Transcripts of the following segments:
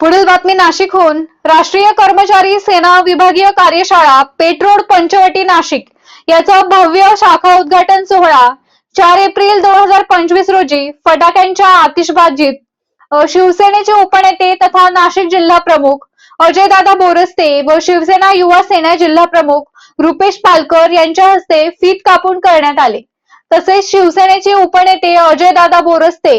पुढील बातमी नाशिकहून. राष्ट्रीय कर्मचारी सेना विभागीय कार्यशाळा पेट्रोड पंचवटी नाशिक. याचा भव्य शाखा उद्घाटन सोहळा. चार एप्रिल दोन हजार पंचवीस रोजी फटाक्यांच्या आतिषबाजीत शिवसेनेचे उपनेते तथा नाशिक जिल्हा प्रमुख अजयदादा बोरस्ते व शिवसेना युवा सेना जिल्हा प्रमुख रुपेश पालकर यांच्या हस्ते फीत कापून करण्यात आले. तसेच शिवसेनेचे उपनेते अजयदादा बोरस्ते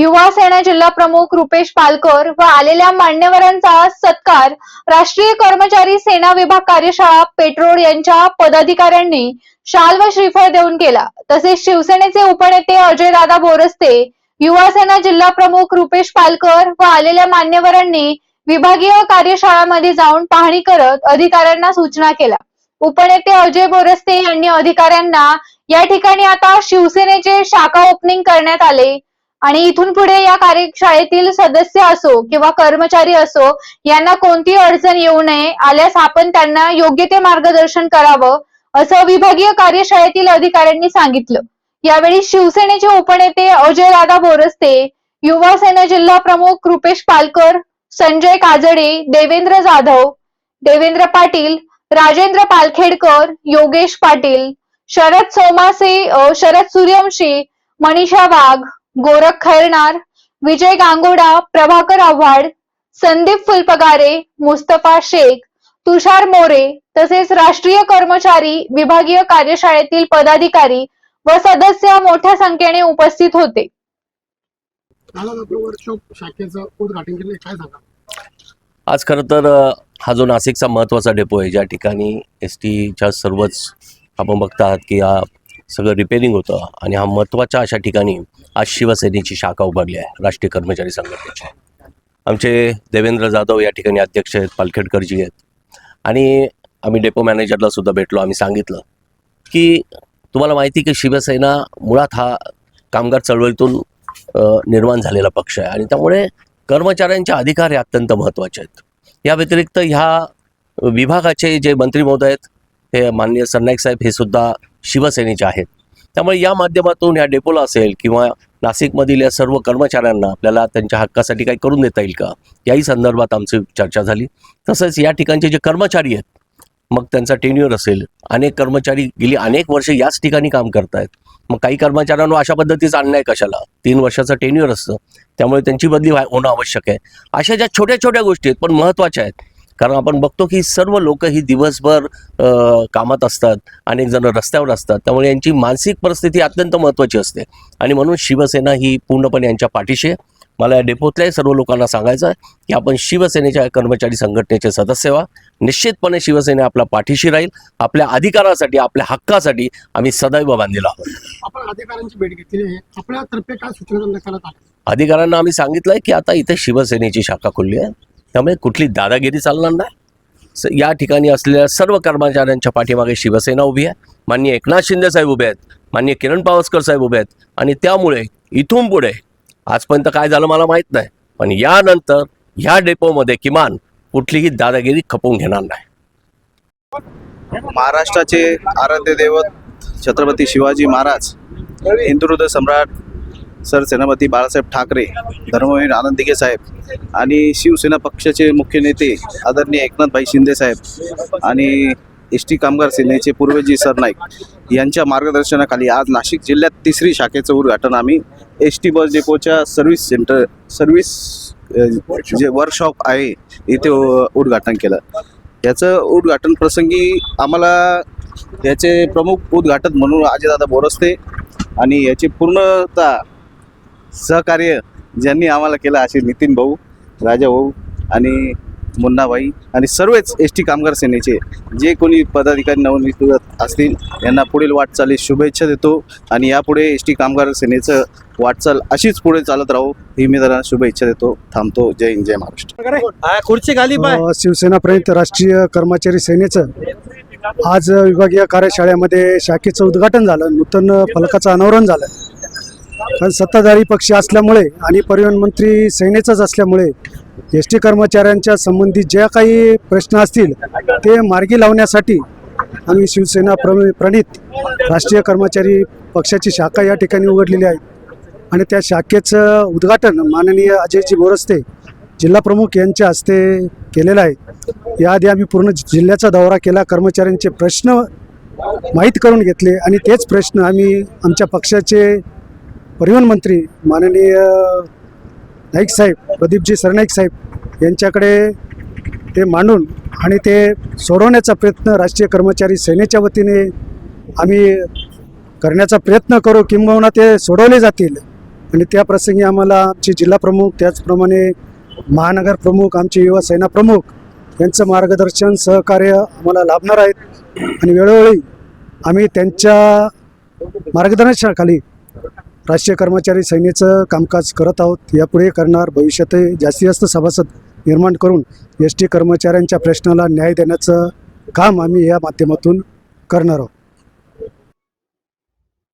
युवा सेना जिल्हा प्रमुख रुपेश पालकर व आलेल्या मान्यवरांचा सत्कार राष्ट्रीय कर्मचारी सेना विभाग कार्यशाळा पेट्रोल यांच्या पदाधिकाऱ्यांनी शाल व श्रीफळ देऊन केला. तसेच शिवसेनेचे उपनेते अजयदादा बोरस्ते युवा सेना जिल्हा प्रमुख रुपेश पालकर व आलेल्या मान्यवरांनी विभागीय कार्यशाळामध्ये जाऊन पाहणी करत अधिकाऱ्यांना सूचना केल्या. उपनेते अजय बोरस्ते यांनी अधिकाऱ्यांना या ठिकाणी आता शिवसेनेचे शाखा ओपनिंग करण्यात आले. आणि इथून पुढे या कार्यशाळेतील सदस्य असो किंवा कर्मचारी असो यांना कोणती अडचण येऊ नये आल्यास आपण त्यांना योग्य ते मार्गदर्शन करावं असं विभागीय कार्यशाळेतील अधिकाऱ्यांनी सांगितलं. यावेळी शिवसेनेचे उपनेते अजय दादा बोरस्ते युवा सेना जिल्हा प्रमुख रुपेश पालकर संजय काजडे देवेंद्र जाधव देवेंद्र पाटील राजेंद्र पालखेडकर योगेश पाटील शरद सोमासे शरद सूर्यवंशी मनीषा वाघ गोरख खैरनार विजय गांगोडा प्रभाकर आव्हाड संदीप फुलपगारे मुस्तफा शेख तुषार मोरे तसेच राष्ट्रीय कर्मचारी विभागीय कार्यशाळेतील पदाधिकारी व सदस्य मोठ्या संख्येने उपस्थित होते. आज खरं तर हा जो नाशिकचा महत्त्वाचा डेपो आहे ज्या ठिकाणी एस टीच्या सर्वच आपण बघता आहात की हा सगळं रिपेरिंग होतं आणि हा महत्त्वाच्या अशा ठिकाणी आज शिवसेनेची शाखा उभारली आहे राष्ट्रीय कर्मचारी संघटनेची. आमचे देवेंद्र जाधव या ठिकाणी अध्यक्ष आहेत पालखेडकरजी आहेत. आणि आम्ही डेपो मॅनेजरला सुद्धा भेटलो आम्ही सांगितलं की तुम्हाला माहिती की शिवसेना मुळात हा कामगार चळवळीतून निर्माण झालेला पक्ष आहे आणि त्यामुळे कर्मचाऱ्यांचे अधिकार हे अत्यंत महत्त्वाचे आहेत. या व्यतिरिक्त ह्या विभागाचे जे मंत्री महोदय आहेत हे माननीय सरनाईक साहेब हे सुद्धा शिवसेनेचे आहेत. त्यामुळे या माध्यमातून या डेपोला असेल किंवा नाशिकमधील या सर्व कर्मचाऱ्यांना आपल्याला त्यांच्या हक्कासाठी काही करून देता येईल का? याही संदर्भात आमची चर्चा झाली. तसंच या ठिकाणचे जे कर्मचारी आहेत मग त्यांचा टेन्युअर असेल. अनेक कर्मचारी गेली अनेक वर्ष याच ठिकाणी काम करतायत. मग काही कर्मचाऱ्यांना अशा पद्धतीचं अन्याय कशाला? तीन वर्षाचं टेन्युअर असतं. त्यामुळे त्यांची बदली व्हाय होणं आवश्यक आहे. अशा ज्या छोट्या छोट्या गोष्टी आहेत पण महत्त्वाच्या आहेत. कारण आपण बघतो की सर्व लोक ही दिवसभर कामात असतात अनेक जण रस्त्यावर असतात. त्यामुळे यांची मानसिक परिस्थिती अत्यंत महत्त्वाची असते. आणि म्हणून शिवसेना ही पूर्णपणे यांच्या पाठीशी आहे. मला या डेपोतल्याही सर्व लोकांना सांगायचं आहे की आपण शिवसेनेच्या कर्मचारी संघटनेचे सदस्य व्हा. निश्चितपणे शिवसेना आपल्या पाठीशी राहील. आपल्या अधिकारासाठी आपल्या हक्कासाठी आम्ही सदैव बांधलेलो आहोत. आपण अधिकाऱ्यांची भेट घेतली आहे. आपल्यातर्फे काय सूचना करण्यात आल्या? अधिकाऱ्यांना आम्ही सांगितलं आहे की आता इथे शिवसेनेची शाखा खुलली आहे. त्यामुळे कुठली दादागिरी चालणार नाही. या ठिकाणी असलेल्या सर्व कर्मचाऱ्यांच्या पाठीमागे शिवसेना उभी आहे. माननीय एकनाथ शिंदे साहेब उभे आहेत. माननीय किरण पावसकर साहेब उभे आहेत. आणि त्यामुळे इथून पुढे आजपर्यंत काय झालं मला माहीत नाही. पण यानंतर ह्या डेपोमध्ये किमान कुठलीही दादागिरी खपवून घेणार नाही. महाराष्ट्राचे आराध्य दैवत छत्रपती शिवाजी महाराज हिंदुहृदय सम्राट सर सेनापती बाळासाहेब ठाकरे धर्मवीर आनंद दिघे साहेब आणि शिवसेना पक्षाचे मुख्य नेते आदरणीय एकनाथभाई शिंदे साहेब आणि एस टी कामगार सेनेचे पूर्वजी सरनाईक यांच्या मार्गदर्शनाखाली आज नाशिक जिल्ह्यात तिसरी शाखेचं उद्घाटन. आम्ही एस टी बस डेपोच्या सर्व्हिस सेंटर सर्व्हिस जे वर्कशॉप आहे इथे उद्घाटन केलं. याचं उद्घाटन प्रसंगी आम्हाला याचे प्रमुख उद्घाटक म्हणून आजीदादा बोरस्ते आणि याची पूर्णता सहकार्य ज्यांनी आम्हाला केलं असे नितीन भाऊ राजा भाऊ आणि मुन्नाबाई आणि सर्वच एस टी कामगार सेनेचे. जे कोणी पदाधिकारी नवनियुक्त असतील यांना पुढील वाटचालीस शुभेच्छा देतो आणि यापुढे एस टी कामगार सेनेचं वाटचाल अशीच पुढे चालत राहू ही मी त्यांना शुभेच्छा देतो. थांबतो. जय हिंद जय महाराष्ट्र. खुर्ची खाली शिवसेना प्रणित राष्ट्रीय कर्मचारी सेनेचं. आज विभागीय कार्यशाळेमध्ये शाखेचं उद्घाटन झालं. नूतन फलकाचं अनावरण झालं. कारण सत्ताधारी पक्ष असल्यामुळे आणि परिवहन मंत्री सेनेचाच असल्यामुळे एस टी कर्मचाऱ्यांच्या संबंधित ज्या काही प्रश्न असतील ते मार्गी लावण्यासाठी आम्ही शिवसेना प्र प्रणित राष्ट्रीय कर्मचारी पक्षाची शाखा या ठिकाणी उघडलेली आहे. आणि त्या शाखेचं उद्घाटन माननीय अजयजी बोरस्ते जिल्हा प्रमुख यांच्या हस्ते केलेलं आहे. याआधी आम्ही पूर्ण जिल्ह्याचा दौरा केला कर्मचाऱ्यांचे प्रश्न माहीत करून घेतले आणि तेच प्रश्न आम्ही आमच्या पक्षाचे परिवहन मंत्री माननीय नाईक साहेब प्रदीपजी सरनाईक साहेब यांच्याकडे ते मांडून आणि ते सोडवण्याचा प्रयत्न राष्ट्रीय कर्मचारी सेनेच्या वतीने आम्ही करण्याचा प्रयत्न करू किंबहुना ते सोडवले जातील. आणि त्याप्रसंगी आम्हाला आमचे जिल्हा प्रमुख त्याचप्रमाणे महानगर प्रमुख आमचे युवा सेना प्रमुख यांचं मार्गदर्शन सहकार्य आम्हाला लाभणार आहेत. आणि वेळोवेळी आम्ही त्यांच्या मार्गदर्शनाखाली राष्ट्रीय कर्मचारी सेनेचं कामकाज करत आहोत. यापुढे करणार भविष्यातही जास्तीत जास्त सभासद निर्माण करून एस टी कर्मचाऱ्यांच्या प्रश्नाला न्याय देण्याचं काम आम्ही या माध्यमातून करणार आहोत.